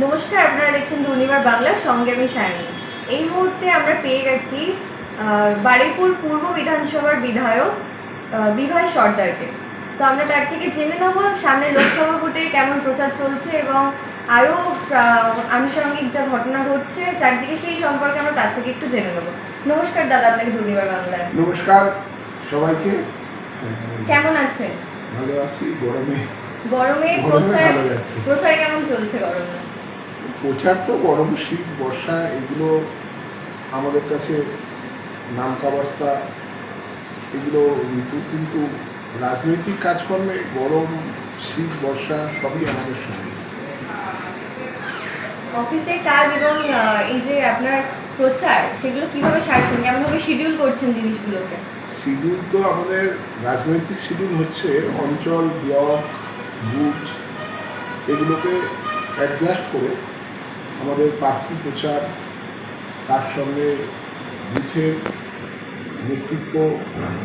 নমস্কার আপনারা দেখছেন দুর্নিবার বাংলার সঙ্গে আমি সায়নী এই মুহূর্তে আমরা পেয়ে গেছি বারুইপুর পূর্ব বিধানসভার বিধায়ক বিভাস সর্দারকে। তো আমরা তার থেকে জেনে নেব সামনে লোকসভা ভোটের কেমন প্রচার চলছে এবং আরও আনুষঙ্গিক যা ঘটনা ঘটছে চারদিকে সেই সম্পর্কে আমরা তার থেকে একটু জেনে নেব। নমস্কার দাদা আপনাকে দুর্নিবার বাংলায়। নমস্কার সবাইকে। কেমন আছেন? ভালো আছি গরমে। গরমে প্রচার প্রচার কেমন চলছে গরমে? প্রচার তো গরম শীত বর্ষা এগুলো আমাদের কাছে নামকাবাস্তা এগুলো ঋতু কিন্তু রাজনৈতিক কাজকর্মে গরম শীত বর্ষা সবই আমাদের সঙ্গে অফিসের কাজ এবং এই যে আপনার প্রচার সেগুলো কীভাবে সারছেন? কেমনভাবে শিডিউল করছেন জিনিসগুলোকে? শিডিউল তো আমাদের রাজনৈতিক শিডিউল হচ্ছে অঞ্চল ব্লক বুথ এগুলোকে অ্যাডজাস্ট করে আমাদের প্রার্থী প্রচার, তার সঙ্গে বুথের নেতৃত্ব,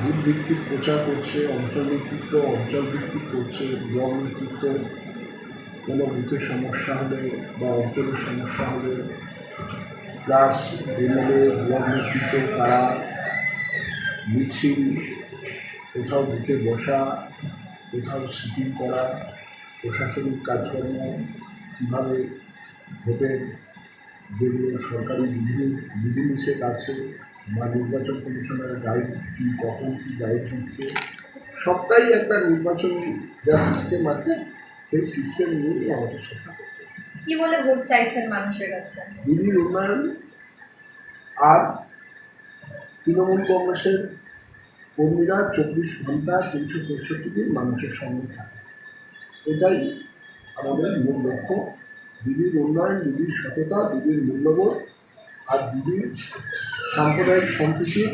বুথ ভিত্তিক প্রচার করছে, অঞ্চল নেতৃত্ব, অঞ্চল ভিত্তিক করছে, ব্লক নেতৃত্ব। কোনো বুথের সমস্যা হলে বা অঞ্চলের সমস্যা হলে, প্লাস এমএলএ, ব্লক নেতৃত্ব, তারা মিছিল, কোথাও বুথে বসা, কোথাও সিটিং করা, প্রশাসনিক কাজকর্ম, কীভাবে ভোটের যেগুলো সরকারি বিধি বিধিনিষেধ আছে বা নির্বাচন কমিশনের গাইড কী কখন কী গাইড দিচ্ছে সবটাই একটা নির্বাচনী যা সিস্টেম আছে সেই সিস্টেম নিয়েই আমাদের সরকার কি বলে ভোট চাইছেন মানুষের কাছে? দিদির উন্নয়ন আর তৃণমূল কংগ্রেসের কর্মীরা চব্বিশ ঘণ্টা তিনশো পঁয়ষট্টি দিন মানুষের সঙ্গে থাকে। এটাই আমাদের মূল লক্ষ্য। দিদির উন্নয়ন দিদির সততা দিদির মূল্যবোধ আর দিদির সাম্প্রদায়িক সম্প্রীতির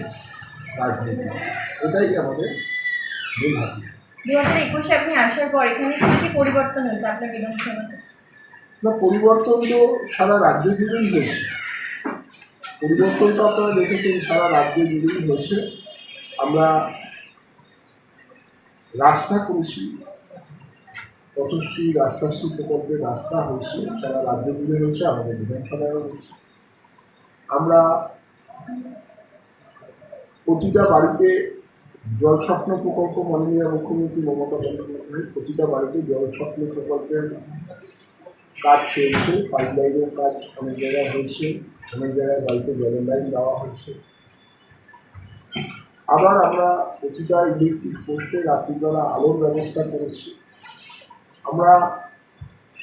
রাজনীতি। এটাই আমাদের মূল হাতিয়ার? দু হাজার একুশে আপনি আসার পর এখানে কি কি পরিবর্তন হয়েছে আপনার বিধানসভাতে না পরিবর্তন তো সারা রাজ্য জুড়েই হয়েছে। পরিবর্তন তো আপনারা দেখেছেন সারা রাজ্য জুড়েই হয়েছে। আমরা রাস্তা করেছি পথশ্রী রাস্তাশ্রী প্রকল্পের রাস্তা হয়েছে, সারা রাজ্য জুড়ে হয়েছে, আমাদের বিধানসভায়ও হয়েছে। আমরা প্রতিটা বাড়িতে জল স্বপ্ন প্রকল্প মাননীয় মুখ্যমন্ত্রী মমতা বন্দ্যোপাধ্যায়, প্রতিটা বাড়িতে জল স্বপ্ন প্রকল্পের কাজ চলছে পাইপ লাইনের কাজ অনেক জায়গায় হয়েছে, অনেক জায়গায় বাড়িতে জলের লাইন দেওয়া হয়েছে। আবার আমরা প্রতিটা ইলেকট্রিক পোস্টে রাত্রিবেলা আলোর ব্যবস্থা করেছি। আমরা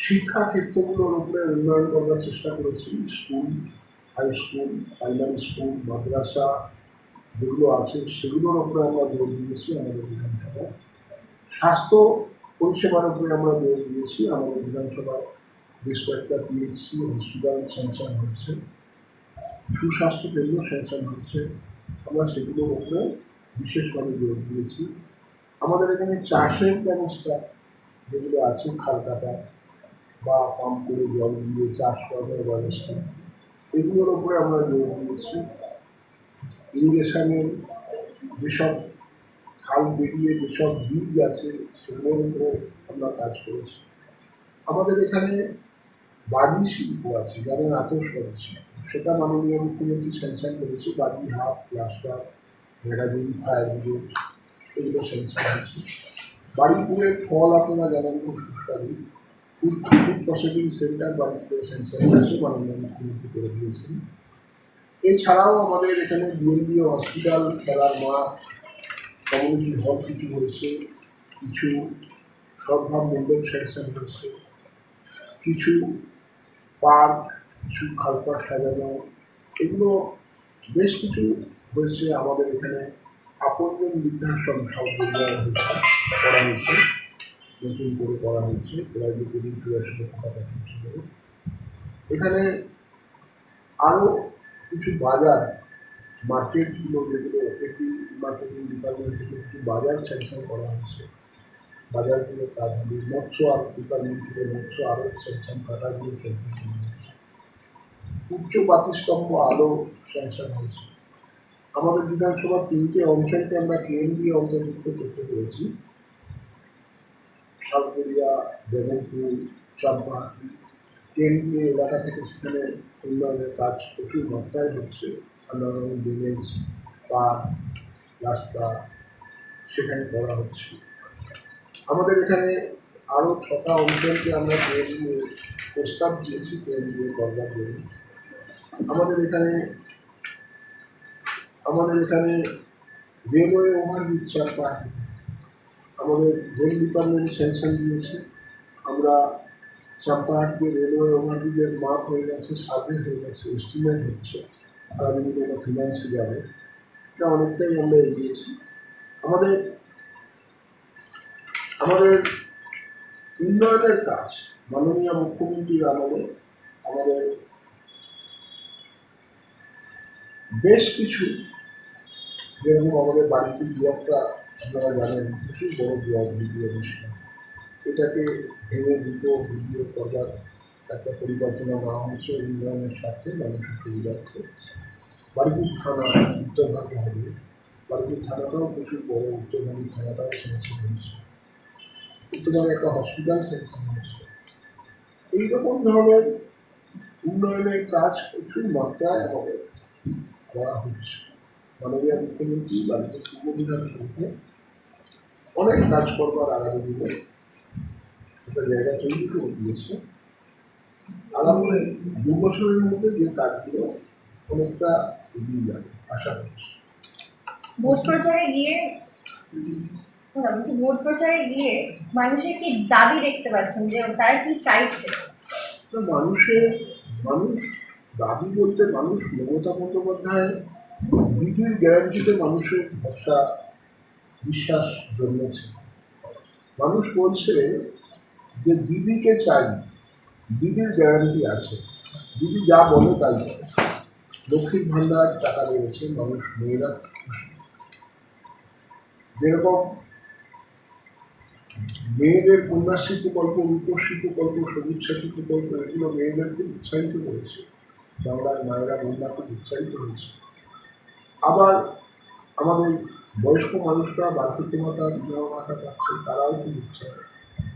শিক্ষা ক্ষেত্রগুলোর উপরে উন্নয়ন করবার চেষ্টা করেছি। School high school primary school মাদ্রাসা যেগুলো আছে, সেগুলোর উপরে আমরা জোর দিয়েছি আমাদের বিধানসভায়। স্বাস্থ্য পরিষেবার উপরে আমরা জোর দিয়েছি, আমাদের বিধানসভায় বেশ কয়েকটা পিএইচসি হসপিটাল স্যাংশন হয়েছে, সুস্বাস্থ্য কেন্দ্র স্যাংশন হয়েছে, আমরা সেগুলোর উপরে বিশেষভাবে জোর দিয়েছি। আমাদের এখানে চাষের ব্যবস্থা যেগুলো আছে খালকাটা, বা পাম্প করে জল দিয়ে চাষ করার ব্যবস্থা এগুলোর উপরে আমরা জোর দিয়েছি। ইরিগেশনের যেসব খাল বেরিয়ে যেসব বীজ আছে, সেগুলোর উপরে আমরা কাজ করেছি। আমাদের এখানে বাজি শিল্প আছে, যাদের আতস করেছে সেটা মাননীয় মুখ্যমন্ত্রী স্যাংশন করেছে, বাজি half, plaster, magazine, fire brigade, এগুলো স্যাংশন হয়েছে। বাড়িপুরের ফল আপনারা জানেন খুব ফুড প্রসেসিং সেন্টার বাড়িপুরে স্যাংশন হয়েছে মাননীয় মুখ্যমন্ত্রী করে দিয়েছেন। এছাড়াও আমাদের এখানে বিএনপিও হসপিটাল, খেলার মাঠ, কমিউনিটি হল কিছু হয়েছে, কিছু সদ্ভাব মণ্ডপ স্যাংশন হয়েছে, কিছু পার্ক, কিছু খালপাট সাজানো, এগুলো বেশ কিছু হয়েছে আমাদের এখানে। আপনজন বৃদ্ধাশ্রম সব হয়েছে। করা হয়েছে। নতুন করে করা হয়েছে। প্রায় দুটো দিন চুরাশি লক্ষ এখানে আরও কিছু বাজার মার্কেটগুলো যেগুলো এপি মার্কেটিং ডিপার্টমেন্ট থেকে কিছু বাজার স্যাংশন করা হয়েছে। বাজারগুলো কাজ হবে মৎস্য আর ডিপার্টমেন্ট থেকে মৎস্য আরও স্যাংশন কাটাগুলো উচ্চ বাতিস্তম্ভ আলো স্যাংশন হয়েছে। আমাদের বিধানসভার তিনটে অঞ্চলকে আমরা কেন্দ্রীয় অন্তর্ভুক্ত করতে পেরেছি। সালগেরিয়া বেগমপুর চাম্পাহাটি কেন্দ্রীয় এলাকা থেকে সেখানে উন্নয়নের কাজ প্রচুর মাত্রায় হচ্ছে আন্ডারগ্রাউন্ড ড্রেনেজ পার্ক রাস্তা সেখানে করা হচ্ছে আমাদের এখানে আরও ছটা অঞ্চলকে আমরা কেন্দ্রীয় প্রস্তাব দিয়েছি কেন্দ্রীয় করবার জন্য আমাদের এখানে আমাদের এখানে রেলওয়ে ওভারব্রিজ চারপাশ আমাদের রেল ডিপার্টমেন্ট স্যাংশন দিয়েছে। আমরা চাম্পাহাট দিয়ে রেলওয়ে ওভারব্রিজের মাপ হয়ে গেছে সার্ভে হয়ে গেছে এস্টিমেট হচ্ছে আগামী দিনে এটা ফিনান্সে যাবে, এটা অনেকটাই আমরা এগিয়েছি। আমাদের আমাদের উন্নয়নের কাজ মাননীয় মুখ্যমন্ত্রীর আমলে আমাদের বেশ কিছু যেরকম আমাদের বাড়িতে ব্লকটা আপনারা জানেন প্রচুর বড় ব্লক ভিডিও অনুষ্ঠান। এটাকে ভেঙে দুটো ভিডিও করার একটা পরিকল্পনা নেওয়া হয়েছে উন্নয়নের স্বার্থে মানুষের সুবিধার্থে। বাড়িপুর থানা উত্তরভাগে হবে। বাড়িপুর থানাটাও প্রচুর বড় উত্তরভাগী থানাটাও স্যাংশন হয়েছে। উত্তরভাগে একটা হসপিটাল স্যাংশন হয়েছে। এইরকম ধরনের উন্নয়নের কাজ প্রচুর মাত্রায় হবে, করা হচ্ছে। মাননীয় মুখ্যমন্ত্রী বাড়িতে পূর্ব বিধানসভাতে অনেক কাজ করবার আগামী দিনে একটা জায়গা তৈরি করে দিয়েছে। আগামী দু বছরের মধ্যে যে কাজগুলো অনেকটা এগিয়ে যাবে আশা করছি। ভোট প্রচারে গিয়ে বলছি ভোট প্রচারে গিয়ে মানুষের কি দাবি দেখতে পাচ্ছেন যে তারা কি চাইছে? তো মানুষের মানুষ দাবি বলতে মানুষ মমতা বন্দ্যোপাধ্যায় দিদির গ্যারান্টিতে মানুষের ভরসা বিশ্বাস জন্মেছে। মানুষ বলছে যে দিদিকে চাই, দিদির গ্যারান্টি আছে। দিদি যা বলে তাই লক্ষ্মীর ভাণ্ডার টাকা বেড়েছে মানুষ, মেয়েরা যেরকম মেয়েদের কন্যাশ্রী প্রকল্প রূপশ্রী প্রকল্প সবুজ প্রকল্প, এগুলো মেয়েদেরকে উৎসাহিত করেছে। বাংলার মায়েরা বোনরা খুব উৎসাহিত হয়েছে আবার আমাদের বয়স্ক মানুষরা বার্ধক্য ভাতা বিবাহ ভাতা পাচ্ছে তারাও খুব উৎসাহ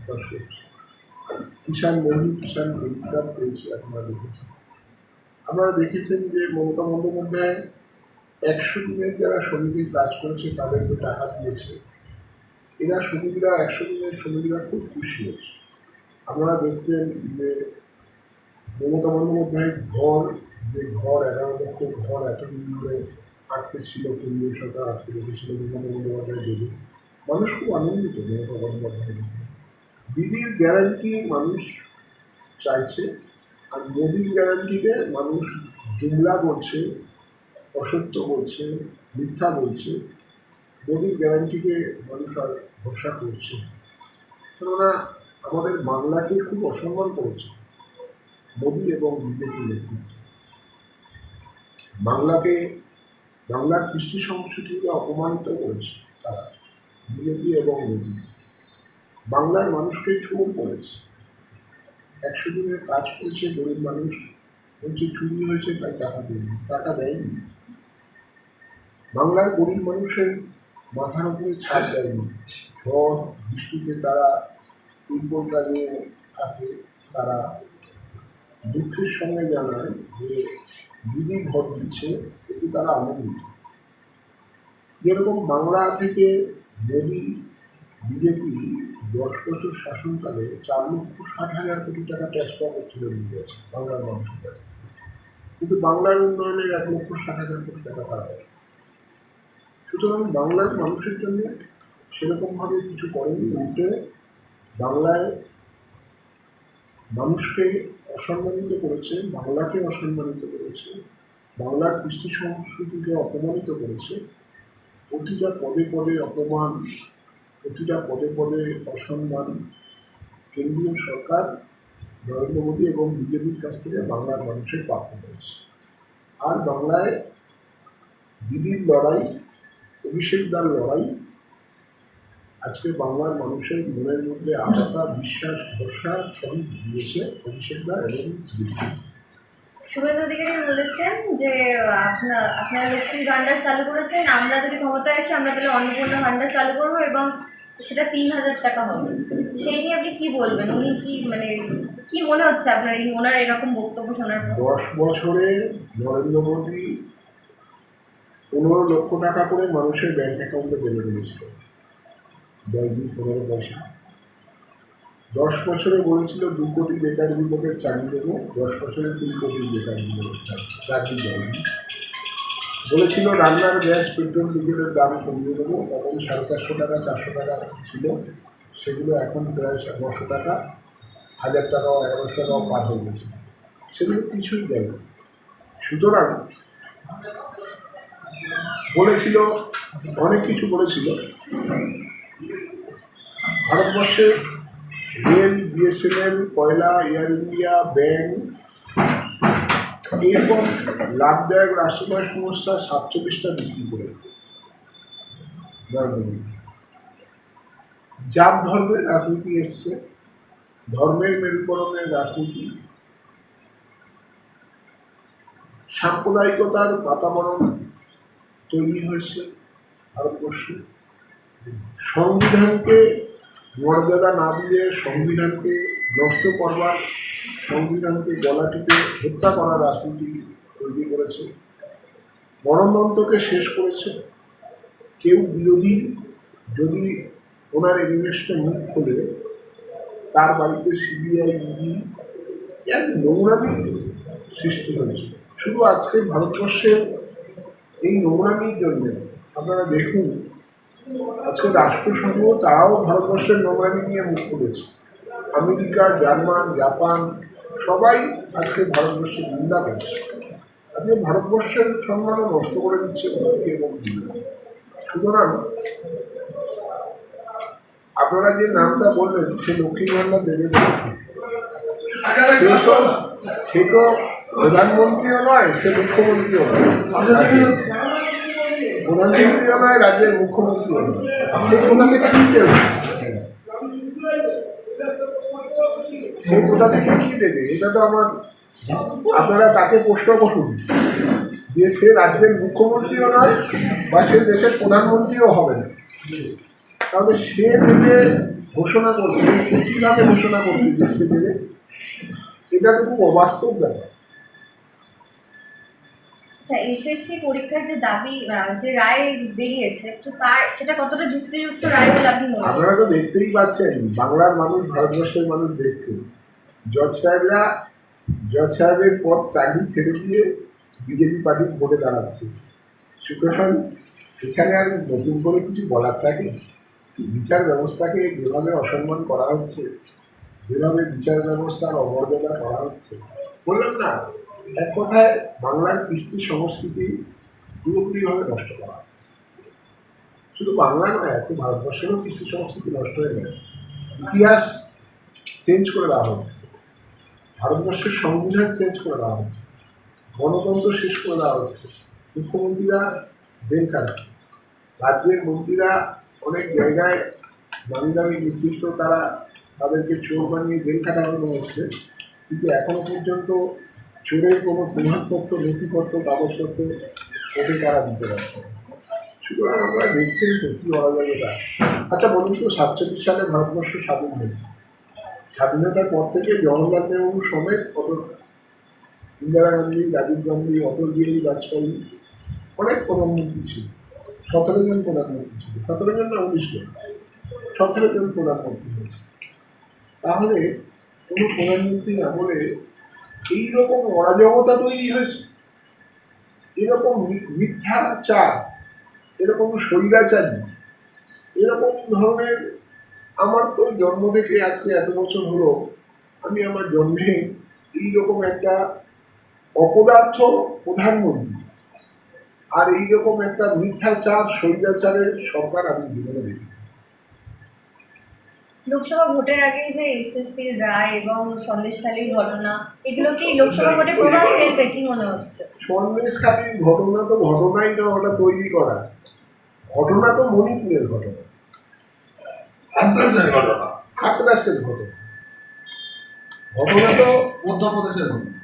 প্রকাশ করছে কিষাণ মোদী কিষাণ ক্রেডিট পেয়েছে আপনারা দেখেছেন। আপনারা দেখেছেন যে মমতা বন্দ্যোপাধ্যায় একশো দিনের যারা শ্রমিকের কাজ করেছে, তাদেরকে টাকা দিয়েছে। এরা শ্রমিকরা, একশো দিনের শ্রমিকরা খুব খুশি হয়েছে। আপনারা দেখছেন যে মমতা বন্দ্যোপাধ্যায় ঘর, যে ঘর, এগারো লক্ষ ঘর এতদিন ধরে আটকে ছিল কেন্দ্রীয় সরকার আটকে রেখেছিল মমতা বন্দ্যোপাধ্যায় দেবে মানুষ খুব আনন্দিত মমতা বন্দ্যোপাধ্যায়। দিদির গ্যারান্টি মানুষ চাইছে, আর মোদির গ্যারান্টিকে মানুষ জুমলা বলছে, অসত্য বলছে, মিথ্যা বলছে। মোদির গ্যারান্টিকে মানুষ আর ভরসা করছে কেননা, আমাদের বাংলাকে খুব অসম্মান করেছে মোদি এবং বিজেপি নেতৃত্ব। বাংলাকে বাংলার কৃষ্টি সংস্কৃতিকে অপমানিত করেছে তারা, বিজেপি এবং মোদি। বাংলার মানুষকে চোর করেছে। একশো দিনের কাজ করেছে গরিব মানুষ, বলছে চুরি হয়েছে তাই টাকা দেয়নি টাকা দেয়নি। বাংলার গরিব মানুষের মাথার উপরে ছাদ দেয়নি। ঝড়, বৃষ্টিতে তারা তিরপলটা নিয়ে থাকে তারা দুঃখের সঙ্গে জানায় যে দিদি ঘর দিচ্ছে এতে তারা আনন্দিত যেরকম বাংলা থেকে মোদি, বিজেপি দশ বছর শাসনকালে চার লক্ষ ষাট হাজার কোটি টাকা ট্যাক্স পাওয়ার তুলে নিয়ে গেছে বাংলার মানুষের। কাছ থেকে কিন্তু বাংলার উন্নয়নের এক লক্ষ ষাট হাজার কোটি টাকা তারা দেয়। সুতরাং বাংলার মানুষের জন্য সেরকমভাবে কিছু করেনি, উল্টে বাংলায় মানুষকে অসম্মানিত করেছে, বাংলাকে অসম্মানিত করেছে। বাংলার কৃষ্টি সংস্কৃতিকে অপমানিত করেছে। প্রতিটা পদে পদে অপমান, প্রতিটা পদে পদে অসম্মান কেন্দ্রীয় সরকার নরেন্দ্র মোদী এবং বিজেপির কাছ থেকে বাংলার মানুষের প্রাপ্য হয়েছে। আর বাংলায় দিদির লড়াই অভিষেকদার লড়াই, আজকে বাংলার মানুষের মনের মধ্যে আস্থা, বিশ্বাস, ভরসা সবই দিয়েছে অভিষেকদার এবং দিদি। শুভেন্দু অধিকারী বলেছেন যে, আপনার, আপনারা লক্ষ্মীর ভাণ্ডার চালু করেছেন, আমরা যদি ক্ষমতায় এসে আমরা তাহলে অন্নপূর্ণা ভাণ্ডার চালু করব এবং সেটা তিন হাজার টাকা হবে। সেই নিয়ে আপনি কি বলবেন? উনি কি মানে কি মনে হচ্ছে আপনার এই, ওনার এরকম বক্তব্য শোনার পর? দশ বছরে নরেন্দ্র মোদী পনেরো লক্ষ টাকা করে মানুষের ব্যাংক অ্যাকাউন্টে জমা দিয়েছিল। দশ দিন পনেরো পয়সা। দশ বছরে বলেছিল দু কোটি বেকার যুবকের চাকরি দেবো, দশ বছরে তিন কোটি বেকার যুবকের চাকরি দেয়নি বলেছিল রান্নার গ্যাস, পেট্রোল, ডিজেলের দাম কমিয়ে দেবো তখন সাড়ে চারশো টাকা চারশো টাকা ছিল। সেগুলো এখন প্রায় নশো টাকা, হাজার টাকাও, এগারোশো টাকাও পার হয়ে গেছে। সেগুলো কিছুই দেয়। সুতরাং বলেছিল, অনেক কিছু বলেছিল। ভারতবর্ষে রেল, বিএসএনএল কয়লা এয়ার ইন্ডিয়া, ব্যাংক এরকম লাভদায়ক রাষ্ট্রীয় সংস্থা সাতচল্লিশটা বিক্রি করে। জাত ধর্মের রাজনীতি এসছে, ধর্মের মেরুকরণের রাজনীতি, সাম্প্রদায়িকতার বাতাবরণ তৈরি হয়েছে ভারতবর্ষে সংবিধানকে মর্যাদা না দিয়ে সংবিধানকে নষ্ট করবার, সংবিধানকে গলা টিপে হত্যা করার রাজনীতি তৈরি করেছে। গণতন্ত্রকে শেষ করেছে। কেউ বিরোধী যদি ওনার এগেনস্টে মুখ খোলে, তার বাড়িতে সিবিআই, ইডি এক নোংরামি সৃষ্টি হয়েছে। শুধু আজকে ভারতবর্ষের এই নোংরামির জন্য আপনারা দেখুন আজকে রাষ্ট্রসংঘ তারাও ভারতবর্ষের নোংরামি নিয়ে মুখ করেছে আমেরিকা, জার্মান, জাপান, সবাই আজকে ভারতবর্ষের নিন্দা করছে। আজকে ভারতবর্ষের সম্মানও নষ্ট করে দিচ্ছে মোদী এবং সুতরাং আপনারা যে নামটা বললেন, সে লক্ষ্মী ভান্ডার দেবে সে তো সে তো প্রধানমন্ত্রীও নয়, সে মুখ্যমন্ত্রীও নয়। প্রধানমন্ত্রীও নয় রাজ্যের মুখ্যমন্ত্রীও নয় সে কোথা থেকে কি দেবে? সে কোথা থেকে কি দেবে? এটা তো আমার আপনারা তাকে প্রশ্ন করুন। যে সে রাজ্যের মুখ্যমন্ত্রীও নয় বা সে দেশের প্রধানমন্ত্রীও হবে না। তাহলে সে দেবে ঘোষণা করছে, সে কীভাবে ঘোষণা করছে যে সে দেবে? এটা তো খুব অবাস্তব ব্যাপার। আচ্ছা এসএসসি পরীক্ষার যে দাবি যে রায় বেরিয়েছে, তো তার, সেটা কতটা যুক্তিযুক্ত রায় বলে আপনি মনে আপনারা তো দেখতেই পাচ্ছেন, বাংলার মানুষ, ভারতবর্ষের মানুষ দেখছে। জজ সাহেবরা, জজ সাহেবের পদ চাকরি ছেড়ে দিয়ে বিজেপি পার্টির ভোটে দাঁড়াচ্ছে। সুতরাং এখানে আর নতুন করে কিছু বলার থাকে? বিচার ব্যবস্থাকে যেভাবে অসম্মান করা হচ্ছে, যেভাবে বিচার ব্যবস্থার অমর্যাদা করা হচ্ছে, বললাম না। এক কথায় বাংলার কৃষ্টি সংস্কৃতি পুরোপুরিভাবে নষ্ট করা হচ্ছে শুধু বাংলা নয় আছে ভারতবর্ষেরও কৃষি সংস্কৃতি নষ্ট হয়ে গেছে। ইতিহাস চেঞ্জ করে দেওয়া হচ্ছে ভারতবর্ষের সংবিধান চেঞ্জ করে দেওয়া হচ্ছে গণতন্ত্র শেষ করে দেওয়া হচ্ছে মুখ্যমন্ত্রীরা জেল কাটছে রাজ্যের মন্ত্রীরা অনেক জায়গায় দামি দামি নেতৃত্ব তারা তাদেরকে চোর বানিয়ে জেল কাটানো হচ্ছে। কিন্তু এখনও পর্যন্ত চোরের কোনো প্রমাণপত্র, নথিপত্র, কাগজপত্র ওদের তারা দিতে পারছে না। সুতরাং আমরা দেখছেন তো কী অরাজকতা আচ্ছা বলুন তো, সাতচল্লিশ সালে ভারতবর্ষ স্বাধীন হয়েছে। স্বাধীনতার পর থেকে জওয়াহরলাল নেহরু সমেত কত ইন্দিরা গান্ধী, রাজীব গান্ধী, অটল বিহারী বাজপেয়ী অনেক প্রধানমন্ত্রী ছিল। সতেরো জন প্রধানমন্ত্রী ছিল। সতেরো জন না উনিশ জন? সতেরো জন প্রধানমন্ত্রী হয়েছে। তাহলে কোনো প্রধানমন্ত্রীর আমলে এইরকম অরাজকতা তৈরি হয়েছে। এরকম মিথ্যাচার, এরকম স্বৈরাচারী, এরকম ধরনের আমার তো জন্ম থেকে আজকে এত বছর হলো, আমি আমার জন্মে এইরকম একটা অপদার্থ প্রধানমন্ত্রী। আর এইরকম একটা মিথ্যাচার, স্বৈরাচারের সরকার আমি জীবনে দেখি লোকসভা ভোটের আগে যে এসএসসির রায় এবং সন্দেশখালীর ঘটনা এগুলো কি লোকসভা ভোটে প্রভাব ফেলবে কি মনে হচ্ছে? সন্দেশখালীর ঘটনা তো ঘটনাই না ওটা তৈরি করা। ঘটনা তো মণিপুরের ঘটনা। সন্ত্রাসের ঘটনা। হাতরাসের ঘটনা। ঘটনা তো মধ্যপ্রদেশের ঘটনা।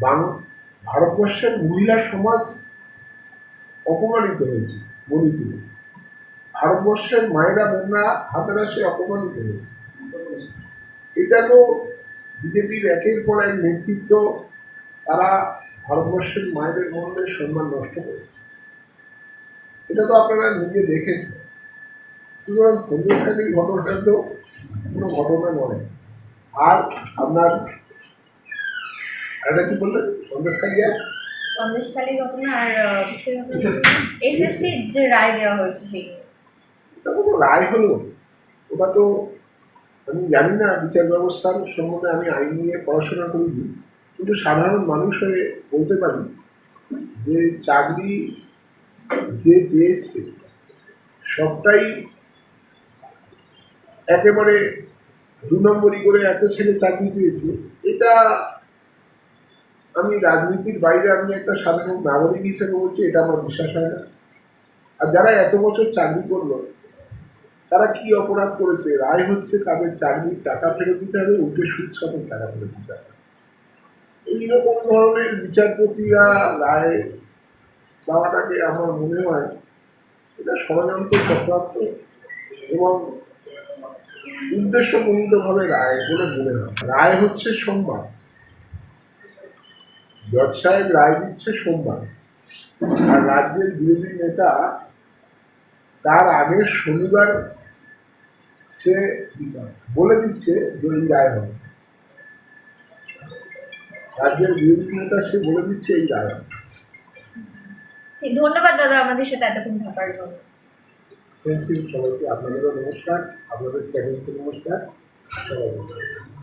বাং- ভারতবর্ষের মহিলা সমাজ অপমানিত হয়েছে মণিপুরে ভারতবর্ষের মায়েরা বোনরা হাতেরাসে অপমানিত হয়েছে। এটা তো বিজেপির একের পর এক নেতৃত্ব তারা ভারতবর্ষের মায়েদের মধ্যে সম্মান নষ্ট করেছে। এটা তো আপনারা নিজে দেখেছেন। সুতরাং সন্দেশখালীর ঘটনাটা তো কোনো ঘটনা নয়। আর আপনার একটা কি বললেন? সন্দেশখালী আর সন্দেশখালী ঘটনা আর এসএসসি যে রায় দেওয়া হয়েছে সেই। এটা কোনো রায় হলো ওটা তো আমি জানি না, বিচার ব্যবস্থার সম্বন্ধে আমি আইন নিয়ে পড়াশোনা করিনি, কিন্তু সাধারণ মানুষ হয়ে বলতে পারি যে চাকরি যে পেয়েছে, সবটাই একেবারে দু নম্বরই করে এত ছেলে চাকরি পেয়েছে। এটা আমি রাজনীতির বাইরে আমি একটা সাধারণ নাগরিক হিসেবে বলছি, এটা আমার বিশ্বাস হয় না। আর যারা এত বছর চাকরি করল তারা কি অপরাধ করেছে? রায় হচ্ছে তাদের চাকরির টাকা ফেরত দিতে হবে, উল্টে সুদ টাকা ফেরত দিতে হবে। এইরকম ধরনের বিচারপতিরা রায় দেওয়াটাকে আমার মনে হয় এটা ষড়যন্ত্র চক্রান্ত এবং উদ্দেশ্যপ্রণীতভাবে রায় বলে মনে হয়। রায় হচ্ছে সোমবার জজ সাহেব রায় দিচ্ছে সোমবার। আর রাজ্যের বিরোধী নেতা তার আগের শনিবার সে বলে দিচ্ছে যে রায় হবে। রাজ্যের বিরোধী নেতা সে বলে দিচ্ছে এই রায় হবে। ঠিক, ধন্যবাদ দাদা আমাদের সাথে এতক্ষণ থাকার জন্য। থ্যাংক ইউ সবাইকে। আপনাদেরও নমস্কার। আপনাদের চ্যানেলকে নমস্কার। সবাই